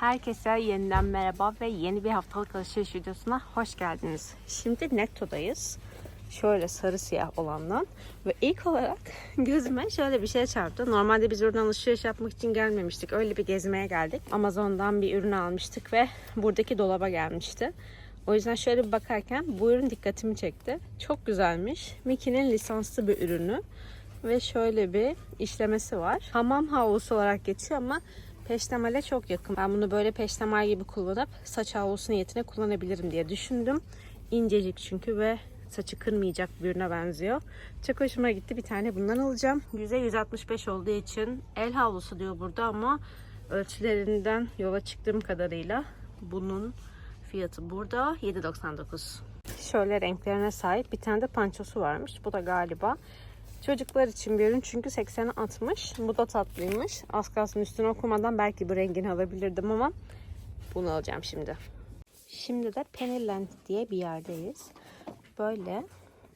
Herkese yeniden merhaba ve yeni bir haftalık alışveriş videosuna hoş geldiniz. Şimdi Netto'dayız. Şöyle sarı siyah olandan ve ilk olarak gözüme şöyle bir şey çarptı. Normalde biz buradan alışveriş yapmak için gelmemiştik. Öyle bir gezmeye geldik. Amazon'dan bir ürün almıştık ve buradaki dolaba gelmişti. O yüzden şöyle bir bakarken bu ürün dikkatimi çekti. Çok güzelmiş. Mickey'nin lisanslı bir ürünü ve şöyle bir işlemesi var. Hamam havlusu olarak geçiyor ama peştemale çok yakın. Ben bunu böyle peştemal gibi kullanıp saç havlusu niyetine kullanabilirim diye düşündüm. İncecik çünkü ve saçı kırmayacak bir ürüne benziyor. Çok hoşuma gitti. Bir tane bundan alacağım. %165 olduğu için el havlusu diyor burada ama ölçülerinden yola çıktığım kadarıyla bunun fiyatı burada 7.99. Şöyle renklerine sahip bir tane de pançosu varmış. Bu da galiba Çocuklar için bir ürün çünkü 80'e 60. Bu da tatlıymış. Az kalsın üstüne okumadan belki bu rengini alabilirdim ama bunu alacağım şimdi. Şimdi de Pennyland diye bir yerdeyiz. Böyle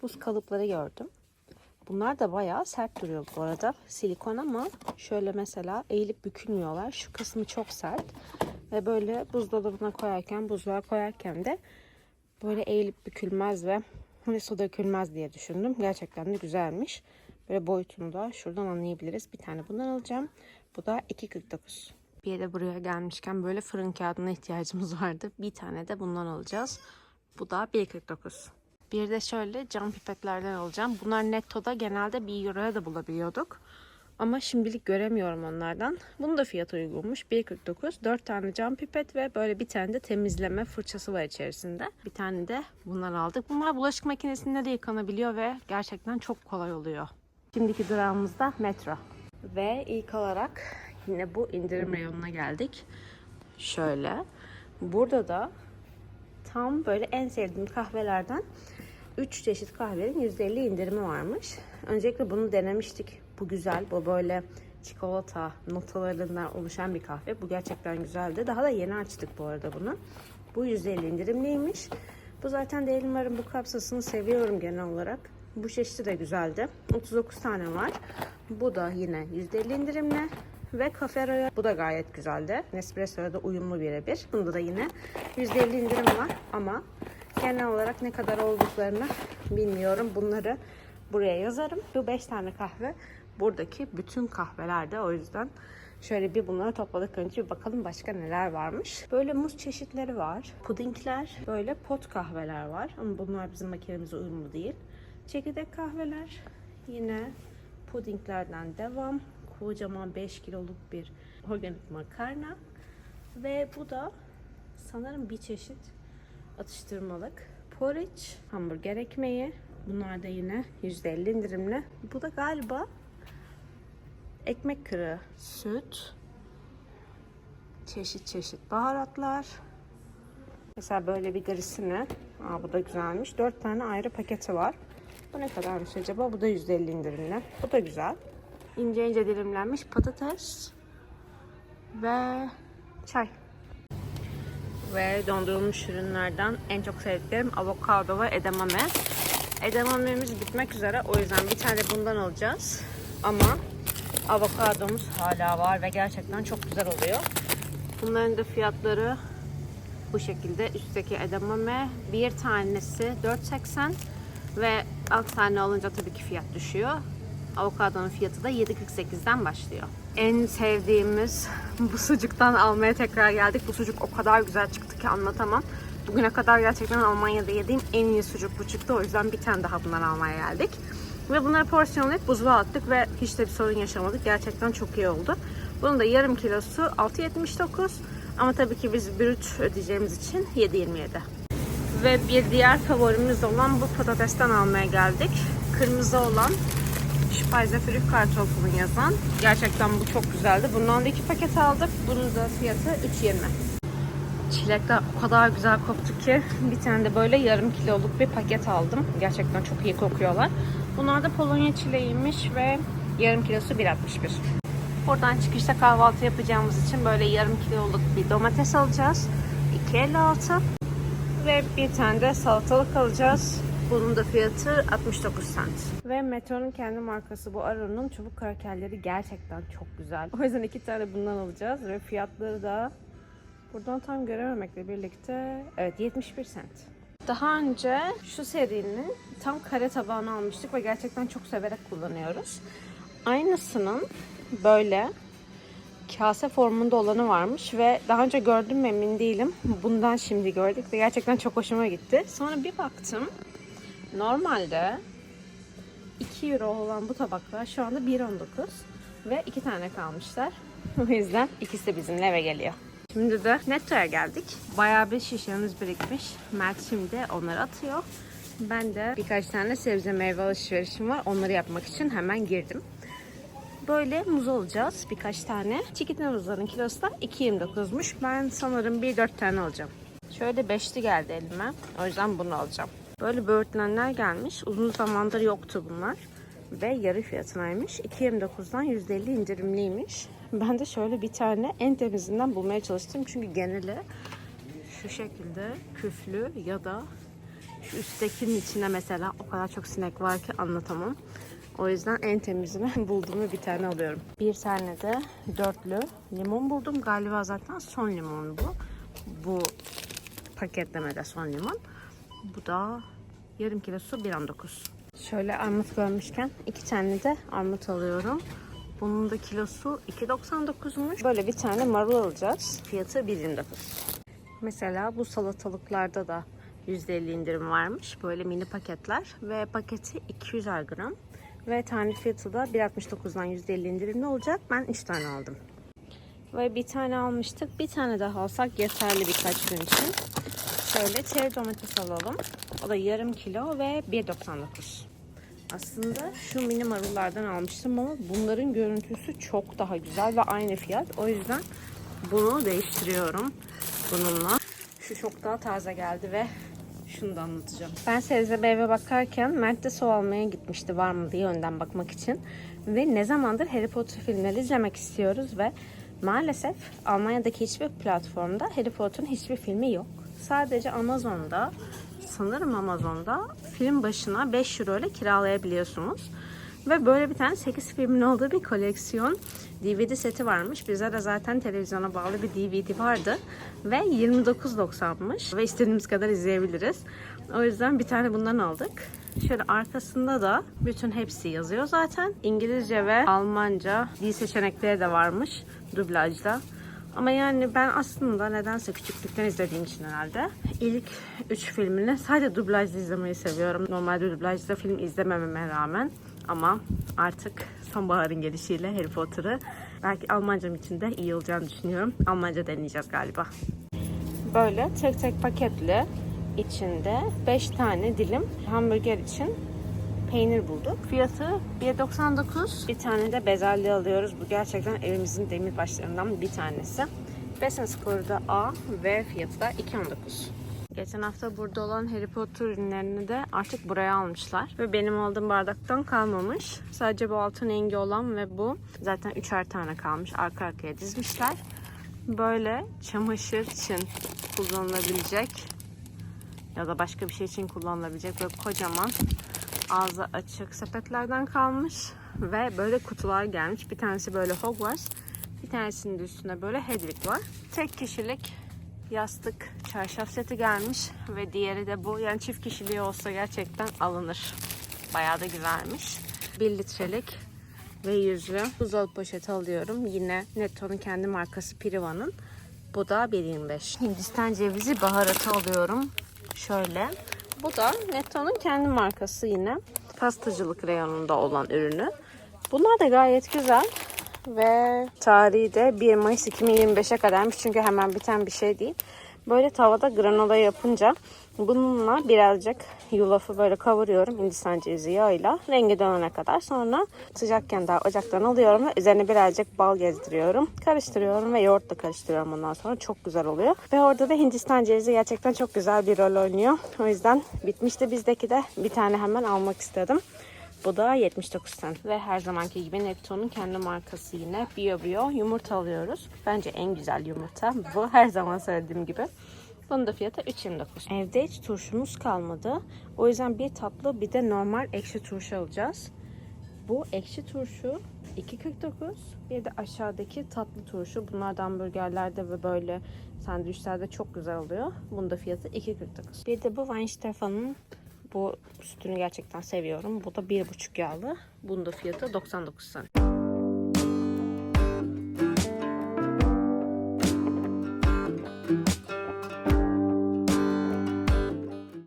buz kalıpları gördüm. Bunlar da bayağı sert duruyor bu arada. Silikon ama şöyle mesela eğilip bükülmüyorlar. Şu kısmı çok sert. Ve böyle buzdolabına koyarken, buzluğa koyarken de böyle eğilip bükülmez ve hani su dökülmez diye düşündüm. Gerçekten de güzelmiş. Böyle boyutunu da şuradan anlayabiliriz. Bir tane bundan alacağım. Bu da 2.49. Bir de buraya gelmişken böyle fırın kağıdına ihtiyacımız vardı. Bir tane de bundan alacağız. Bu da 1.49. Bir de şöyle cam pipetlerden alacağım. Bunlar nettoda genelde 1 euroya da bulabiliyorduk. Ama şimdilik göremiyorum onlardan. Bunun da fiyatı uygunmuş. 1.49. 4 tane cam pipet ve böyle bir tane de temizleme fırçası var içerisinde. Bir tane de bunlar aldık. Bunlar bulaşık makinesinde de yıkanabiliyor ve gerçekten çok kolay oluyor. Şimdiki durağımız da metro. Ve ilk olarak yine bu indirim reyonuna geldik. Şöyle. Burada da tam böyle en sevdiğim kahvelerden 3 çeşit kahvenin %50 indirimi varmış. Öncelikle bunu denemiştik. Bu güzel. Bu böyle çikolata notalarından oluşan bir kahve. Bu gerçekten güzeldi. Daha da yeni açtık bu arada bunu. Bu %50 indirimliymiş. Bu zaten Dailymar'ın bu kapsasını seviyorum genel olarak. Bu çeşidi de güzeldi. 39 tane var. Bu da yine %50 indirimli. Ve Cafe bu da gayet güzeldi. Nespresso'ya da uyumlu birebir. Bunda da yine %50 indirim var ama genel olarak ne kadar olduklarını bilmiyorum. Bunları buraya yazarım. Bu 5 tane kahve buradaki bütün kahvelerde o yüzden şöyle bir bunları topladık önce bir bakalım başka neler varmış. Böyle muz çeşitleri var. Pudingler, böyle pot kahveler var ama bunlar bizim makinemize uyumlu değil. Çekirdek kahveler yine pudinglerden devam. Kocaman 5 kiloluk bir organik makarna ve bu da sanırım bir çeşit atıştırmalık. Porridge, hamburger ekmeği. Bunlar da yine %50 indirimli. Bu da galiba ekmek kırığı, süt, çeşit çeşit baharatlar. Mesela böyle bir grisini. Aa, bu da güzelmiş. 4 tane ayrı paketi var. Bu ne kadarmış acaba? Bu da %50 indirimli. Bu da güzel. İnce ince dilimlenmiş patates ve çay. Ve dondurulmuş ürünlerden en çok sevdiklerim avokado ve edamame. Edamamemiz bitmek üzere. O yüzden bir tane bundan alacağız. Ama avokadomuz hala var ve gerçekten çok güzel oluyor. Bunların da fiyatları bu şekilde. Üstteki edamame bir tanesi 4.80 ve 6 tane alınca tabii ki fiyat düşüyor. Avokadonun fiyatı da 7.48'den başlıyor. En sevdiğimiz bu sucuktan almaya tekrar geldik. Bu sucuk o kadar güzel çıktı ki anlatamam. Bugüne kadar gerçekten Almanya'da yediğim en iyi sucuk bu çıktı. O yüzden bir tane daha bundan almaya geldik. Ve bunları porsiyonlayıp buzluğa attık ve hiç de bir sorun yaşamadık. Gerçekten çok iyi oldu. Bunun da yarım kilosu 6.79 ama tabii ki biz brüt ödeyeceğimiz için 7.27. Ve bir diğer favorimiz olan bu patatesten almaya geldik. Kırmızı olan Speise Früh Kartoffel'ın yazan. Gerçekten bu çok güzeldi. Bundan da iki paket aldık. Bunun da fiyatı 3.20. Çilekler o kadar güzel koktu ki bir tane de böyle yarım kiloluk bir paket aldım. Gerçekten çok iyi kokuyorlar. Bunlar da Polonya çileğiymiş ve yarım kilosu 1.61. Oradan çıkışta kahvaltı yapacağımız için böyle yarım kiloluk bir domates alacağız. 2.56 ve bir tane de salatalık alacağız. Bunun da fiyatı 69 cent. Ve Metro'nun kendi markası bu Aro'nun çubuk krakerleri gerçekten çok güzel. O yüzden iki tane bundan alacağız ve fiyatları da Buradan tam görememekle birlikte evet 71 cent. Daha önce şu serinin tam kare tabağını almıştık ve gerçekten çok severek kullanıyoruz. Aynısının böyle kase formunda olanı varmış ve daha önce gördüm mü emin değilim. Bundan şimdi gördük ve gerçekten çok hoşuma gitti. Sonra bir baktım. Normalde 2 euro olan bu tabaklar şu anda 1.19 ve 2 tane kalmışlar. O yüzden ikisi de bizimle eve geliyor. Şimdi de Netto'ya geldik. Bayağı bir şişemiz birikmiş. Mert şimdi onları atıyor. Ben de birkaç tane sebze meyve alışverişim var. Onları yapmak için hemen girdim. Böyle muz alacağız birkaç tane. Çikitin muzların kilosu da 2.29'muş. Ben sanırım bir 4 tane alacağım. Şöyle beşli geldi elime. O yüzden bunu alacağım. Böyle böğürtlenler gelmiş. Uzun zamandır yoktu bunlar. Ve yarı fiyatınaymış. 2.29'dan %50 indirimliymiş. Ben de şöyle bir tane en temizinden bulmaya çalıştım. Çünkü geneli şu şekilde küflü ya da şu üsttekinin içinde mesela o kadar çok sinek var ki anlatamam. O yüzden en temizini bulduğumu bir tane alıyorum. Bir tane de dörtlü limon buldum. Galiba zaten son limon bu. Bu paketlemede son limon. Bu da yarım kilosu 1.19. Şöyle armut görmüşken iki tane de armut alıyorum. Bunun da kilosu 2.99'muş. Böyle bir tane marul alacağız. Fiyatı 1.29. Mesela bu salatalıklarda da %50 indirim varmış. Böyle mini paketler ve paketi 200 gram. Ve tane fiyatı da 1.69'dan %50 indirimli olacak. Ben 3 tane aldım. Ve bir tane almıştık. Bir tane daha alsak yeterli birkaç gün için. Şöyle çeri domates alalım. O da yarım kilo ve 1.99. Aslında şu mini marullardan almıştım ama bunların görüntüsü çok daha güzel ve aynı fiyat. O yüzden bunu değiştiriyorum bununla. Şu çok daha taze geldi ve şunu da anlatacağım. Ben sebze meyve bakarken Mert de su almaya gitmişti var mı diye önden bakmak için. Ve ne zamandır Harry Potter filmleri izlemek istiyoruz ve maalesef Almanya'daki hiçbir platformda Harry Potter'ın hiçbir filmi yok. Sadece Amazon'da sanırım Amazon'da film başına 5 euro ile kiralayabiliyorsunuz. Ve böyle bir tane 8 filmin olduğu bir koleksiyon DVD seti varmış. Bize de zaten televizyona bağlı bir DVD vardı. Ve 29.90'mış. Ve istediğimiz kadar izleyebiliriz. O yüzden bir tane bundan aldık. Şöyle arkasında da bütün hepsi yazıyor zaten. İngilizce ve Almanca dil seçenekleri de varmış dublajda. Ama yani ben aslında nedense küçüklükten izlediğim için herhalde ilk üç filmini sadece dublajda izlemeyi seviyorum. Normalde dublajda film izlemememe rağmen ama artık sonbaharın gelişiyle Harry Potter'ı belki Almancam için de iyi olacağını düşünüyorum. Almanca deneyeceğiz galiba. Böyle tek tek paketli içinde 5 tane dilim hamburger için peynir bulduk. Fiyatı 1.99. Bir tane de bezelye alıyoruz. Bu gerçekten evimizin demirbaşlarından bir tanesi. Besin skoru da A ve fiyatı da 2.19. Geçen hafta burada olan Harry Potter ürünlerini de artık buraya almışlar. Ve benim aldığım bardaktan kalmamış. Sadece bu altın rengi olan ve bu. Zaten üçer tane kalmış. Arka arkaya dizmişler. Böyle çamaşır için kullanılabilecek ya da başka bir şey için kullanılabilecek böyle kocaman ağzı açık sepetlerden kalmış ve böyle kutular gelmiş. Bir tanesi böyle Hogwarts, bir tanesinin de üstünde böyle Hedwig var. Tek kişilik yastık, çarşaf seti gelmiş ve diğeri de bu. Yani çift kişiliği olsa gerçekten alınır. Bayağı da güzelmiş. 1 litrelik ve yüzlü buzdolabı poşeti alıyorum. Yine Netto'nun kendi markası Priva'nın. Bu da 1.25. Hindistan cevizi baharatı alıyorum. Şöyle. Bu da Netto'nun kendi markası yine. Pastacılık reyonunda olan ürünü. Bunlar da gayet güzel. Ve tarihi de 1 Mayıs 2025'e kadarmış. Çünkü hemen biten bir şey değil. Böyle tavada granola yapınca bununla birazcık yulafı böyle kavuruyorum Hindistan cevizi yağıyla rengi dönene kadar. Sonra sıcakken daha ocaktan alıyorum ve üzerine birazcık bal gezdiriyorum. Karıştırıyorum ve yoğurtla karıştırıyorum ondan sonra. Çok güzel oluyor. Ve orada da Hindistan cevizi gerçekten çok güzel bir rol oynuyor. O yüzden bitmişti bizdeki de bir tane hemen almak istedim. Bu da 79 cent. Ve her zamanki gibi Netto'nun kendi markası yine Bio Bio yumurta alıyoruz. Bence en güzel yumurta. Bu her zaman söylediğim gibi. Bunun da fiyatı 3.29. Evde hiç turşumuz kalmadı. O yüzden bir tatlı bir de normal ekşi turşu alacağız. Bu ekşi turşu 2.49. Bir de aşağıdaki tatlı turşu. Bunlardan burgerlerde ve böyle sandviçlerde çok güzel oluyor. Bunun da fiyatı 2.49. Bir de bu Weinstephan'ın bu sütünü gerçekten seviyorum. Bu da 1.5 yağlı. Bunun da fiyatı 99 cent.